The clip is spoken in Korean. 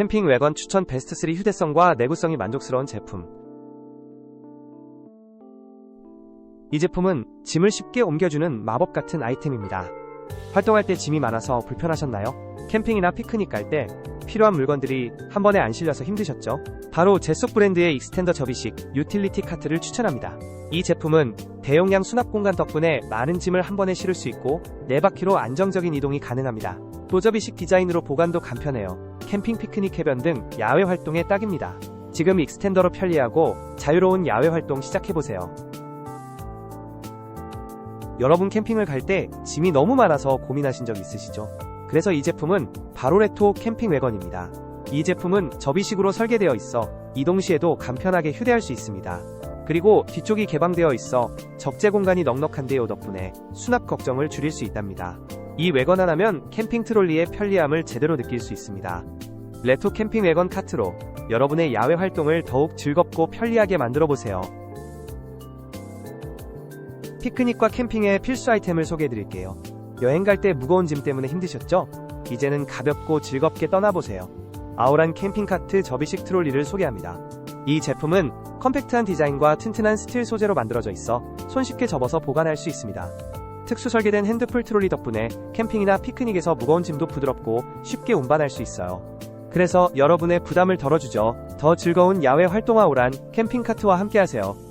캠핑 외관 추천 베스트 3 휴대성과 내구성이 만족스러운 제품. 이 제품은 짐을 쉽게 옮겨주는 마법 같은 아이템입니다. 활동할 때 짐이 많아서 불편하셨나요? 캠핑이나 피크닉 갈 때 필요한 물건들이 한 번에 안 실려서 힘드셨죠? 바로 제속 브랜드의 익스텐더 접이식 유틸리티 카트를 추천합니다. 이 제품은 대용량 수납 공간 덕분에 많은 짐을 한 번에 실을 수 있고 4바퀴로 안정적인 이동이 가능합니다. 도접이식 디자인으로 보관도 간편해요. 캠핑 피크닉 해변 등 야외 활동에 딱입니다. 지금 익스텐더로 편리하고 자유로운 야외 활동 시작해보세요. 여러분 캠핑을 갈 때 짐이 너무 많아서 고민하신 적 있으시죠? 그래서 이 제품은 바로레토 캠핑 외건입니다. 이 제품은 접이식으로 설계되어 있어 이동 시에도 간편하게 휴대할 수 있습니다. 그리고 뒤쪽이 개방되어 있어 적재 공간이 넉넉한데요 덕분에 수납 걱정을 줄일 수 있답니다. 이 외건 하나면 캠핑 트롤리의 편리함을 제대로 느낄 수 있습니다. 레토 캠핑 외건 카트로 여러분의 야외 활동을 더욱 즐겁고 편리하게 만들어 보세요. 피크닉과 캠핑의 필수 아이템을 소개해 드릴게요. 여행 갈 때 무거운 짐 때문에 힘드셨죠? 이제는 가볍고 즐겁게 떠나보세요. 아우란 캠핑 카트 접이식 트롤리를 소개합니다. 이 제품은 컴팩트한 디자인과 튼튼한 스틸 소재로 만들어져 있어 손쉽게 접어서 보관할 수 있습니다. 특수 설계된 핸드풀 트롤리 덕분에 캠핑이나 피크닉에서 무거운 짐도 부드럽고 쉽게 운반할 수 있어요. 그래서 여러분의 부담을 덜어주죠. 더 즐거운 야외 활동화 오란 캠핑 카트와 함께하세요.